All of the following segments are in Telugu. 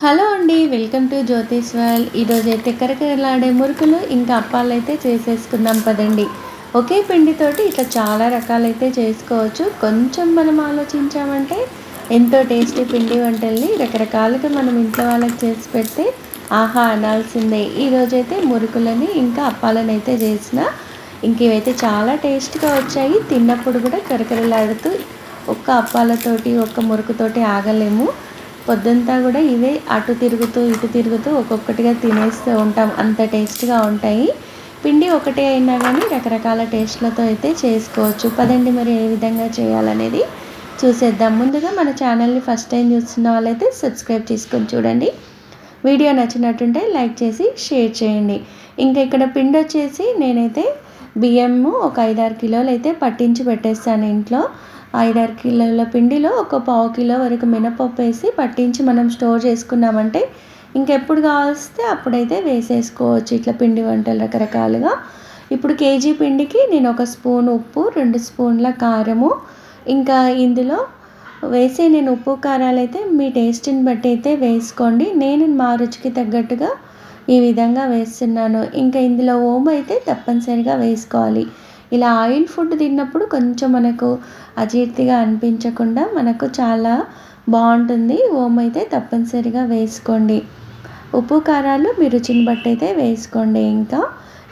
హలో అండి వెల్కమ్ టు జ్యోతిష్ వాల్ ఈరోజు అయితే కరకరలాడే మురుకులు ఇంకా అప్పాలు అయితే చేసేసుకుందాం పదండి. ఒకే పిండితోటి ఇట్లా చాలా రకాలైతే చేసుకోవచ్చు. కొంచెం మనం ఆలోచించామంటే ఎంతో టేస్టీ పిండి వంటల్ని రకరకాలుగా మనం ఇంట్లో వాళ్ళకి చేసి పెడితే ఆహా అనాల్సిందే. ఈరోజైతే మురుకులని ఇంకా అప్పాలని అయితే చేసిన ఇంక ఇవైతే చాలా టేస్ట్గా వచ్చాయి తిన్నప్పుడు కూడా కరకరలాడుతూ ఒక్క అప్పాలతోటి ఒక్క మురుకుతోటి ఆగలేము. పొద్దుంతా కూడా ఇవే అటు తిరుగుతూ ఇటు తిరుగుతూ ఒక్కొక్కటిగా తినేస్తూ ఉంటాం. అంత టేస్ట్గా ఉంటాయి. పిండి ఒకటే అయినా కానీ రకరకాల టేస్ట్లతో అయితే చేసుకోవచ్చు. పదండి మరి ఏ విధంగా చేయాలనేది చూసేద్దాం. ముందుగా మన ఛానల్ని ఫస్ట్ టైం చూస్తున్న వాళ్ళైతే సబ్స్క్రైబ్ చేసుకొని చూడండి. వీడియో నచ్చినట్టుంటే లైక్ చేసి షేర్ చేయండి. ఇంకా ఇక్కడ పిండి వచ్చేసి నేనైతే బియ్యము ఒక ఐదారు కిలోలు అయితే పట్టించి పెట్టేస్తాను ఇంట్లో. ఐదారు కిలోల పిండిలో ఒక పావు కిలో వరకు మినపప్పు వేసి పట్టించి మనం స్టోర్ చేసుకున్నామంటే ఇంకెప్పుడు కావలిస్తే అప్పుడైతే వేసేసుకోవచ్చు. ఇట్లా పిండి వంటలు రకరకాలుగా. ఇప్పుడు కేజీ పిండికి నేను ఒక స్పూన్ ఉప్పు రెండు స్పూన్ల కారము. ఇంకా ఇందులో వేసే నేను ఉప్పు కారాలు అయితే మీ టేస్ట్ని బట్టి అయితే వేసుకోండి. నేను మా రుచికి తగ్గట్టుగా ఈ విధంగా వేస్తున్నాను. ఇంకా ఇందులో ఓము అయితే తప్పనిసరిగా వేసుకోవాలి. ఇలా ఆయిల్ ఫుడ్ తిన్నప్పుడు కొంచెం మనకు అజీర్తిగా అనిపించకుండా మనకు చాలా బాగుంటుంది. ఓమ్ అయితే తప్పనిసరిగా వేసుకోండి. ఉప్పు కారాలు మీ రుచిని బట్టి అయితే వేసుకోండి. ఇంకా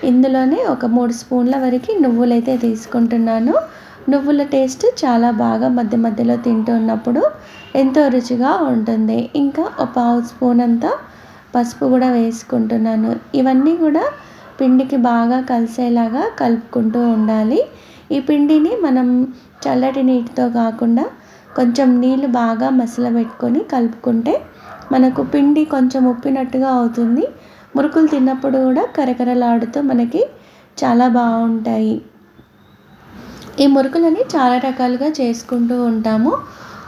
ఇందులోనే ఒక మూడు స్పూన్ల వరకు నువ్వులైతే తీసుకుంటున్నాను. నువ్వుల టేస్ట్ చాలా బాగా మధ్య మధ్యలో తింటున్నప్పుడు ఎంతో రుచిగా ఉంటుంది. ఇంకా ఒక పావు స్పూన్ అంతా పసుపు కూడా వేసుకుంటున్నాను. ఇవన్నీ కూడా పిండికి బాగా కలిసేలాగా కలుపుకుంటూ ఉండాలి. ఈ పిండిని మనం చల్లటి నీటితో కాకుండా కొంచెం నీళ్ళు బాగా మసలబెట్టుకొని కలుపుకుంటే మనకు పిండి కొంచెం ఉప్పినట్టుగా అవుతుంది. మురుకులు తిన్నప్పుడు కూడా కరకరలాడుతూ మనకి చాలా బాగుంటాయి. ఈ మురుకులని చాలా రకాలుగా చేసుకుంటూ ఉంటాము.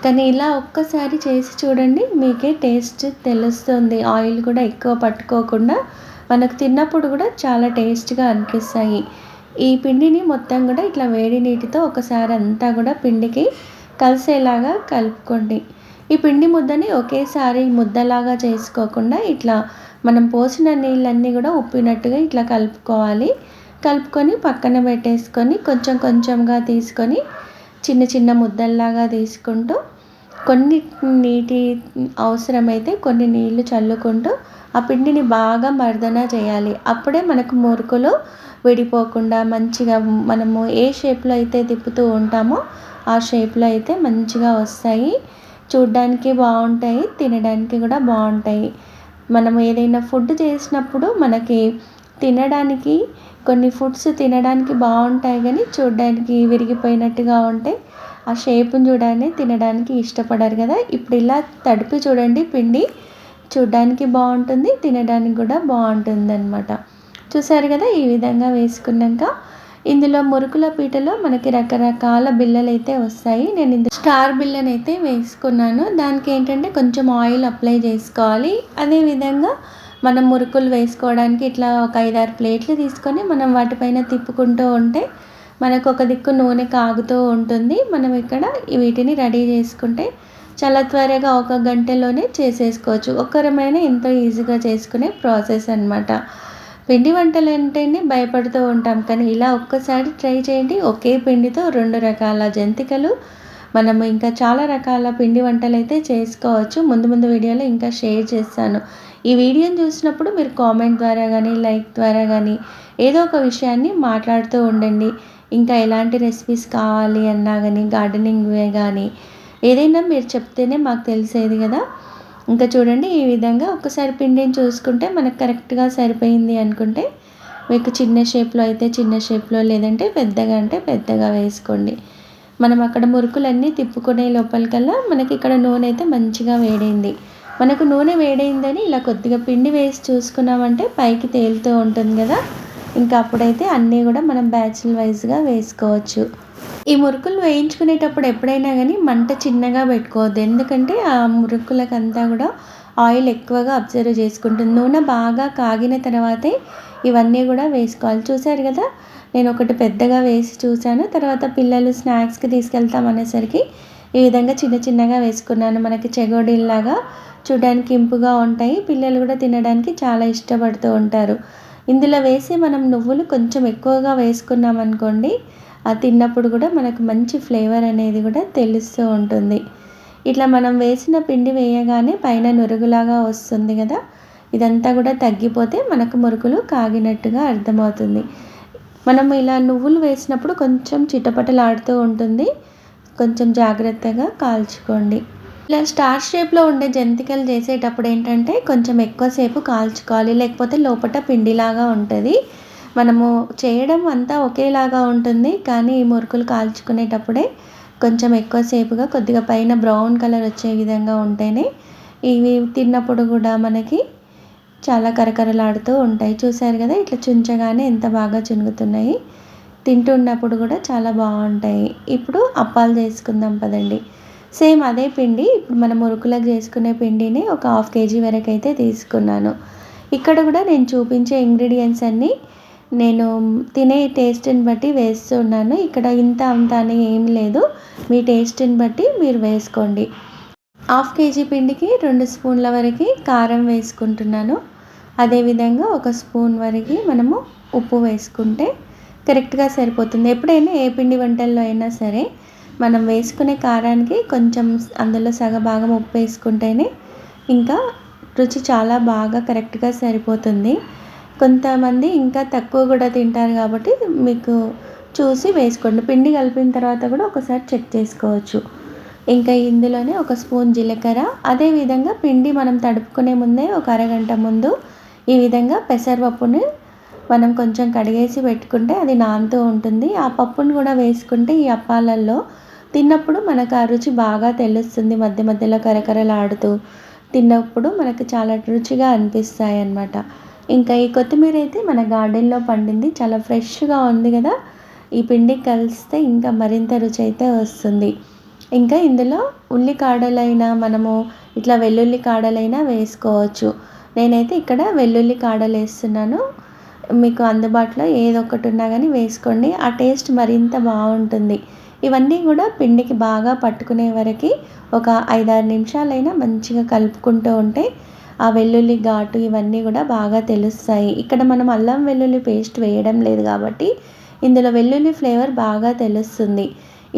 కానీ ఇలా ఒక్కసారి చేసి చూడండి మీకే టేస్ట్ తెలుస్తుంది. ఆయిల్ కూడా ఎక్కువ పట్టుకోకుండా మనకు తిన్నప్పుడు కూడా చాలా టేస్ట్గా అనిపిస్తాయి. ఈ పిండిని మొత్తం కూడా ఇట్లా వేడి నీటితో ఒకసారి అంతా కూడా పిండికి కలిసేలాగా కలుపుకోండి. ఈ పిండి ముద్దని ఒకేసారి ముద్దలాగా చేసుకోకుండా ఇట్లా మనం పోసిన నీళ్ళన్నీ కూడా ఉప్పినట్టుగా ఇట్లా కలుపుకోవాలి. కలుపుకొని పక్కన పెట్టేసుకొని కొంచెం కొంచెంగా తీసుకొని చిన్న చిన్న ముద్దల్లాగా తీసుకుంటూ కొన్ని నీటి అవసరమైతే కొన్ని నీళ్ళు చల్లుకుంటూ ఆ పిండిని బాగా మర్దన చేయాలి. అప్పుడే మనకు మురుకులు విడిపోకుండా మంచిగా మనము ఏ షేప్లో అయితే తిప్పుతూ ఉంటామో ఆ షేప్లో అయితే మంచిగా వస్తాయి. చూడ్డానికి బాగుంటాయి తినడానికి కూడా బాగుంటాయి. మనం ఏదైనా ఫుడ్ చేసినప్పుడు మనకి తినడానికి కొన్ని ఫుడ్స్ తినడానికి బాగుంటాయి కానీ చూడడానికి విరిగిపోయినట్టుగా ఉంటాయి ఆ షేప్ని చూడగానే తినడానికి ఇష్టపడరు కదా. ఇప్పుడు ఇలా తడిపి చూడండి పిండి. చూడ్డానికి బాగుంటుంది తినడానికి కూడా బాగుంటుంది అనమాట చూసారు కదా ఈ విధంగా వేసుకున్నాక ఇందులో మురుకుల పీటలో మనకి రకరకాల బిల్లలు అయితే వస్తాయి. నేను ఇందులో స్టార్ బిళ్ళని అయితే వేసుకున్నాను. దానికి ఏంటంటే కొంచెం ఆయిల్ అప్లై చేసుకోవాలి. అదేవిధంగా మనం మురుకులు వేసుకోవడానికి ఇట్లా ఒక ఐదారు ప్లేట్లు తీసుకొని మనం వాటిపైన తిప్పుకుంటూ ఉంటే మనకు ఒక దిక్కు నూనె కాగుతూ ఉంటుంది. మనం ఇక్కడ వీటిని రెడీ చేసుకుంటే చాలా త్వరగా ఒక గంటలోనే చేసేసుకోవచ్చు. ఒక్కరమైన ఎంతో ఈజీగా చేసుకునే ప్రాసెస్ అనమాట పిండి వంటలు అంటేనే భయపడుతూ ఉంటాం కానీ ఇలా ఒక్కసారి ట్రై చేయండి. ఒకే పిండితో రెండు రకాల జంతికలు. మనము ఇంకా చాలా రకాల పిండి వంటలు అయితే చేసుకోవచ్చు. ముందు ముందు వీడియోలో ఇంకా షేర్ చేస్తాను. ఈ వీడియోని చూసినప్పుడు మీరు కామెంట్ ద్వారా కానీ లైక్ ద్వారా కానీ ఏదో ఒక విషయాన్ని మాట్లాడుతూ ఉండండి. ఇంకా ఎలాంటి రెసిపీస్ కావాలి అన్నా కానీ గార్డెనింగ్ కానీ ఏదైనా మీరు చెప్తేనే మాకు తెలిసేది కదా. ఇంకా చూడండి ఈ విధంగా ఒకసారి పిండిని చూసుకుంటే మనకు కరెక్ట్గా సరిపోయింది అనుకుంటే మీకు చిన్న షేప్లో అయితే చిన్న షేప్లో లేదంటే పెద్దగా అంటే పెద్దగా వేసుకోండి. మనం అక్కడ మురుకులన్నీ తిప్పుకునే లోపలికల్లా మనకి ఇక్కడ నూనె అయితే మంచిగా వేడైంది. మనకు నూనె వేడైందని ఇలా కొద్దిగా పిండి వేసి చూసుకున్నామంటే పైకి తేలుతూ ఉంటుంది కదా. ఇంకా అప్పుడైతే అన్నీ కూడా మనం బ్యాచ్ల వైజ్గా వేసుకోవచ్చు. ఈ మురుకులు వేయించుకునేటప్పుడు ఎప్పుడైనా కానీ మంట చిన్నగా పెట్టుకోవద్దు. ఎందుకంటే ఆ మురుకులకంతా కూడా ఆయిల్ ఎక్కువగా అబ్జర్వ్ చేసుకుంటుంది. నూనె బాగా కాగిన తర్వాతే ఇవన్నీ కూడా వేసుకోవాలి. చూసారు కదా? నేను ఒకటి పెద్దగా వేసి చూశాను. తర్వాత పిల్లలు స్నాక్స్కి తీసుకెళ్తాం అనేసరికి ఈ విధంగా చిన్న చిన్నగా వేసుకున్నాను. మనకి చెగోడీల్లాగా చూడడానికి ఇంపుగా ఉంటాయి. పిల్లలు కూడా తినడానికి చాలా ఇష్టపడుతూ ఉంటారు. ఇందులో వేసి మనం నువ్వులు కొంచెం ఎక్కువగా వేసుకున్నాం అనుకోండి అది తిన్నప్పుడు కూడా మనకు మంచి ఫ్లేవర్ అనేది కూడా తెలుస్తూ ఉంటుంది. ఇట్లా మనం వేసిన పిండి వేయగానే పైన నురుగులాగా వస్తుంది కదా ఇదంతా కూడా తగ్గిపోతే మనకు మురుకులు కాగినట్టుగా అర్థమవుతుంది. మనం ఇలా నువ్వులు వేసినప్పుడు కొంచెం చిటపటలాడుతూ ఉంటుంది. కొంచెం జాగ్రత్తగా కాల్చుకోండి. ఇలా స్టార్ షేప్లో ఉండే జంతికలు చేసేటప్పుడు ఏంటంటే కొంచెం ఎక్కువసేపు కాల్చుకోవాలి లేకపోతే లోపల పిండిలాగా ఉంటుంది. మనము చేయడం అంతా ఒకేలాగా ఉంటుంది కానీ ఈ మురుకులు కాల్చుకునేటప్పుడే కొంచెం ఎక్కువసేపుగా కొద్దిగా పైన బ్రౌన్ కలర్ వచ్చే విధంగా ఉంటేనే ఇవి తిన్నప్పుడు కూడా మనకి చాలా కరకరలాడుతూ ఉంటాయి. చూసారు కదా ఇట్లా చుంచగానే ఎంత బాగా చునుగుతున్నాయి. తింటున్నప్పుడు కూడా చాలా బాగుంటాయి. ఇప్పుడు అప్పాలు చేసుకుందాం పదండి. సేమ్ అదే పిండి ఇప్పుడు మనం మురుకులకు చేసుకునే పిండిని ఒక హాఫ్ కేజీ వరకు అయితే తీసుకున్నాను. ఇక్కడ కూడా నేను చూపించే ఇంగ్రీడియంట్స్ అన్నీ నేను తినే టేస్ట్ని బట్టి వేస్తున్నాను. ఇక్కడ ఇంత అంత అని ఏం లేదు. మీ టేస్ట్ని బట్టి మీరు వేసుకోండి. హాఫ్ కేజీ పిండికి రెండు స్పూన్ల వరకు కారం వేసుకుంటున్నాను. అదేవిధంగా ఒక స్పూన్ వరకు మనము ఉప్పు వేసుకుంటే కరెక్ట్గా సరిపోతుంది. ఎప్పుడైనా ఏ పిండి వంటల్లో అయినా సరే మనం వేసుకునే కారానికి కొంచెం అందులో సగభాగం ఉప్పు వేసుకుంటేనే ఇంకా రుచి చాలా బాగా కరెక్ట్గా సరిపోతుంది. కొంతమంది ఇంకా తక్కువ కూడా తింటారు కాబట్టి మీకు చూసి వేసుకోండి. పిండి కలిపిన తర్వాత కూడా ఒకసారి చెక్ చేసుకోవచ్చు. ఇంకా ఇందులోనే ఒక స్పూన్ జీలకర్ర. అదేవిధంగా పిండి మనం తడుపుకునే ముందే ఒక అరగంట ముందు ఈ విధంగా పెసరపప్పుని మనం కొంచెం కడిగేసి పెట్టుకుంటే అది నానుతూ ఉంటుంది. ఆ పప్పును కూడా వేసుకుంటే ఈ అప్పాలల్లో తిన్నప్పుడు మనకు ఆ రుచి బాగా తెలుస్తుంది. మధ్య మధ్యలో కరకరలాడుతూ తిన్నప్పుడు మనకు చాలా రుచిగా అనిపిస్తాయి అన్నమాట ఇంకా ఈ కొత్తిమీర అయితే మన గార్డెన్లో పండింది. చాలా ఫ్రెష్గా ఉంది కదా. ఈ పిండి కలిస్తే ఇంకా మరింత రుచి అయితే వస్తుంది. ఇంకా ఇందులో ఉల్లి కాడలైనా మనము ఇట్లా వెల్లుల్లి కాడలైనా వేసుకోవచ్చు. నేనైతే ఇక్కడ వెల్లుల్లి కాడలు వేస్తున్నాను. మీకు అందుబాటులో ఏదో ఒకటి ఉన్నా కానీ వేసుకోండి. ఆ టేస్ట్ మరింత బాగుంటుంది. ఇవన్నీ కూడా పిండికి బాగా పట్టుకునే వరకు ఒక ఐదారు నిమిషాలైనా మంచిగా కలుపుకుంటూ ఉంటే ఆ వెల్లుల్లి ఘాటు ఇవన్నీ కూడా బాగా తెలుస్తాయి. ఇక్కడ మనం అల్లం వెల్లుల్లి పేస్ట్ వేయడం లేదు కాబట్టి ఇందులో వెల్లుల్లి ఫ్లేవర్ బాగా తెలుస్తుంది.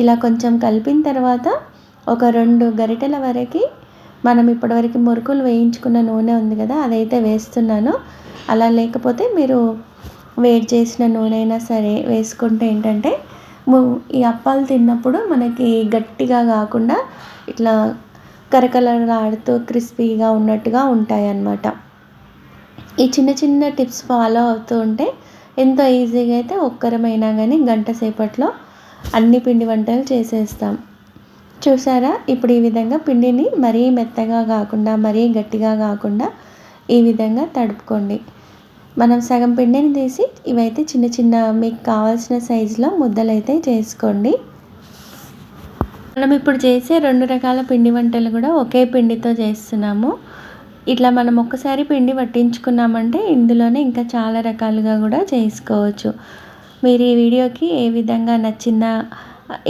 ఇలా కొంచెం కలిపిన తర్వాత ఒక రెండు గరిటెల వరకు మనం ఇప్పటివరకు మురుకులు వేయించుకున్న నూనె ఉంది కదా అదైతే వేస్తున్నాను. అలా లేకపోతే మీరు వేడి చేసిన నూనె అయినా సరే వేసుకుంటే ఏంటంటే ఈ అప్పాలు తిన్నప్పుడు మనకి గట్టిగా కాకుండా ఇట్లా కరకలలాడుతూ క్రిస్పీగా ఉన్నట్టుగా ఉంటాయి అన్నమాట ఈ చిన్న చిన్న టిప్స్ ఫాలో అవుతూ ఉంటే ఎంతో ఈజీగా అయితే ఒక్కరమైనా కానీ గంట సేపట్లో అన్ని పిండి వంటలు చేసేస్తాం. చూసారా? ఇప్పుడు ఈ విధంగా పిండిని మరీ మెత్తగా కాకుండా మరీ గట్టిగా కాకుండా ఈ విధంగా తడుపుకోండి. మనం సగం పిండిని తీసి ఇవైతే చిన్న చిన్న మీకు కావాల్సిన సైజులో ముద్దలైతే చేసుకోండి. మనం ఇప్పుడు చేసే రెండు రకాల పిండి వంటలు కూడా ఒకే పిండితో చేస్తున్నాము. ఇట్లా మనం ఒక్కసారి పిండి పట్టించుకున్నామంటే ఇందులోనే ఇంకా చాలా రకాలుగా కూడా చేసుకోవచ్చు. మీరు ఈ వీడియోకి ఏ విధంగా నచ్చిందా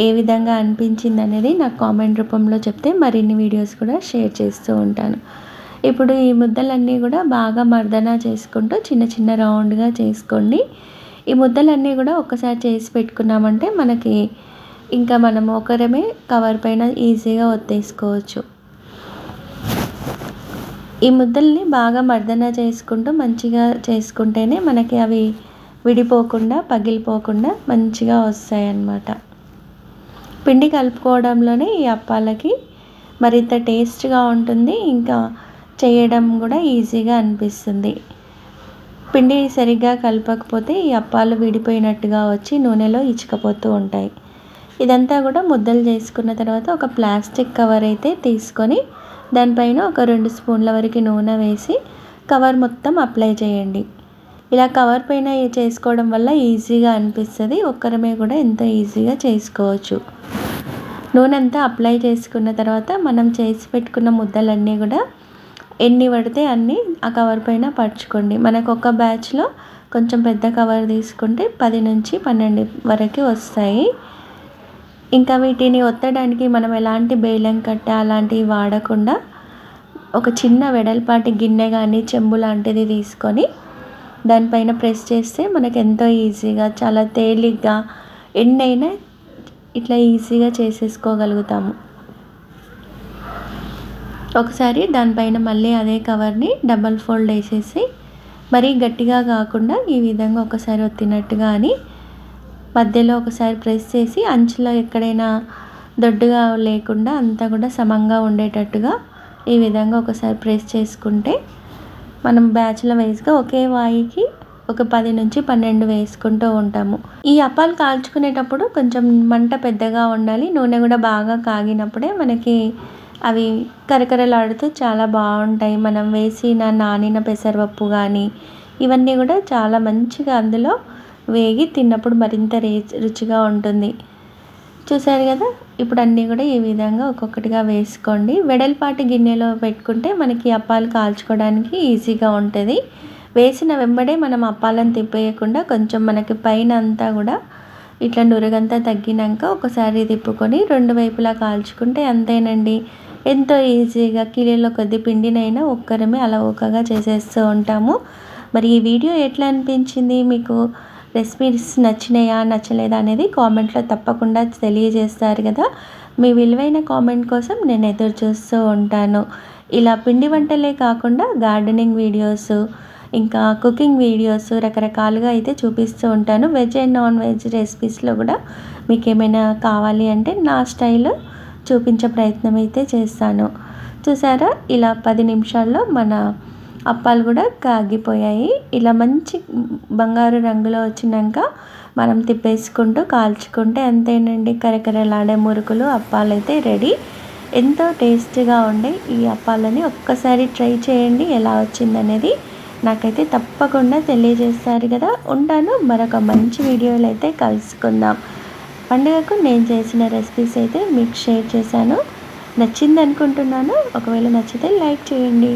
ఏ విధంగా అనిపించింది అనేది నాకు కామెంట్ రూపంలో చెప్తే మరిన్ని వీడియోస్ కూడా షేర్ చేస్తూ ఉంటాను. ఇప్పుడు ఈ ముద్దలన్నీ కూడా బాగా మర్దన చేసుకుంటూ చిన్న చిన్న రౌండ్గా చేసుకోండి. ఈ ముద్దలన్నీ కూడా ఒకసారి చేసి పెట్టుకున్నామంటే మనకి ఇంకా మనం ఒకరమే కవర్ పైన ఈజీగా ఒత్తేసుకోవచ్చు. ఈ ముద్దల్ని బాగా మర్దన చేసుకుంటూ మంచిగా చేసుకుంటేనే మనకి అవి విడిపోకుండా పగిలిపోకుండా మంచిగా వస్తాయి అన్నమాట పిండి కలుపుకోవడంలోనే ఈ అప్పాలకి మరింత టేస్ట్గా ఉంటుంది. ఇంకా చేయడం కూడా ఈజీగా అనిపిస్తుంది. పిండి సరిగ్గా కలపకపోతే ఈ అప్పాలు విడిపోయినట్టుగా వచ్చి నూనెలో ఇచ్చుకపోతూ ఉంటాయి. ఇదంతా కూడా ముద్దలు చేసుకున్న తర్వాత ఒక ప్లాస్టిక్ కవర్ అయితే తీసుకొని దానిపైన ఒక రెండు స్పూన్ల వరకు నూనె వేసి కవర్ మొత్తం అప్లై చేయండి. ఇలా కవర్ పైన చేసుకోవడం వల్ల ఈజీగా అనిపిస్తుంది ఒక్కరమే కూడా ఎంతో ఈజీగా చేసుకోవచ్చు. నూనె అంతా అప్లై చేసుకున్న తర్వాత మనం చేసి పెట్టుకున్న ముద్దలన్నీ కూడా ఎన్ని పడితే అన్ని ఆ కవర్ పైన పరచుకోండి. మనకు ఒక బ్యాచ్లో కొంచెం పెద్ద కవర్ తీసుకుంటే పది నుంచి పన్నెండు వరకు వస్తాయి. ఇంకా వీటిని ఒత్తడానికి మనం ఎలాంటి బేలం కట్ట అలాంటివి వాడకుండా ఒక చిన్న వెడల్పాటి గిన్నె కానీ చెంబు లాంటిది తీసుకొని దానిపైన ప్రెస్ చేస్తే మనకు ఎంతో ఈజీగా చాలా తేలిగ్గా ఎన్నైనా ఇట్లా ఈజీగా చేసేసుకోగలుగుతాము. ఒకసారి దానిపైన మళ్ళీ అదే కవర్ని డబల్ ఫోల్డ్ వేసేసి మరీ గట్టిగా కాకుండా ఈ విధంగా ఒకసారి ఒత్తినట్టుగా అని మధ్యలో ఒకసారి ప్రెస్ చేసి అంచులో ఎక్కడైనా దొడ్డుగా లేకుండా అంతా కూడా సమంగా ఉండేటట్టుగా ఈ విధంగా ఒకసారి ప్రెస్ చేసుకుంటే మనం బ్యాచ్ల వైజ్గా ఒకే వాయికి ఒక పది నుంచి పన్నెండు వేసుకుంటూ ఉంటాము. ఈ అప్పాలు కాల్చుకునేటప్పుడు కొంచెం మంట పెద్దగా ఉండాలి. నూనె కూడా బాగా కాగినప్పుడే మనకి అవి కరకరలాడుతూ చాలా బాగుంటాయి. మనం వేసిన నానిన పెసరపప్పు కానీ ఇవన్నీ కూడా చాలా మంచిగా అందులో వేగి తిన్నప్పుడు మరింత రుచిగా ఉంటుంది. చూసారు కదా? ఇప్పుడు అన్నీ కూడా ఈ విధంగా ఒక్కొక్కటిగా వేసుకోండి. వెడల్పాటి గిన్నెలో పెట్టుకుంటే మనకి అప్పాలు కాల్చుకోవడానికి ఈజీగా ఉంటుంది. వేసిన వెంబడే మనం అప్పాలను తిప్పేయకుండా కొంచెం మనకి పైన అంతా కూడా ఇట్లా నురగంతా తగ్గినాక ఒకసారి తిప్పుకొని రెండు వైపులా కాల్చుకుంటే అంతేనండి. ఎంతో ఈజీగా కిలీలో కొద్ది పిండినైనా ఒక్కరమే అలా ఒక్కగా చేసేస్తూ ఉంటాము. మరి ఈ వీడియో ఎట్లా అనిపించింది మీకు? రెసిపీస్ నచ్చినాయా నచ్చలేదా అనేది కామెంట్లో తప్పకుండా తెలియజేస్తారు కదా. మీ విలువైన కామెంట్ కోసం నేను ఎదురు చూస్తూ ఉంటాను. ఇలా పిండి వంటలే కాకుండా గార్డెనింగ్ వీడియోస్ ఇంకా కుకింగ్ వీడియోస్ రకరకాలుగా అయితే చూపిస్తూ ఉంటాను. వెజ్ అండ్ నాన్ వెజ్ రెసిపీస్లో కూడా మీకు ఏమైనా కావాలి అంటే నా స్టైల్ చూపించే ప్రయత్నం అయితే చేస్తాను. చూసారా? ఇలా పది నిమిషాల్లో మన అప్పాలు కూడా కాగిపోయాయి. ఇలా మంచి బంగారు రంగులో వచ్చినాక మనం తిప్పేసుకుంటూ కాల్చుకుంటే అంతేనండి. కరకరలాడే మురుకులు అప్పాలు అయితే రెడీ. ఎంతో టేస్టీగా ఉండే ఈ అప్పాలని ఒక్కసారి ట్రై చేయండి ఎలా వచ్చిందనేది నాకైతే తప్పకుండా తెలియజేస్తారు కదా. ఉంటాను మరొక మంచి వీడియోలు అయితే కలుసుకుందాం. పండుగకు నేను చేసిన రెసిపీస్ అయితే మీకు షేర్ చేశాను. నచ్చింది అనుకుంటున్నాను ఒకవేళ నచ్చితే లైక్ చేయండి.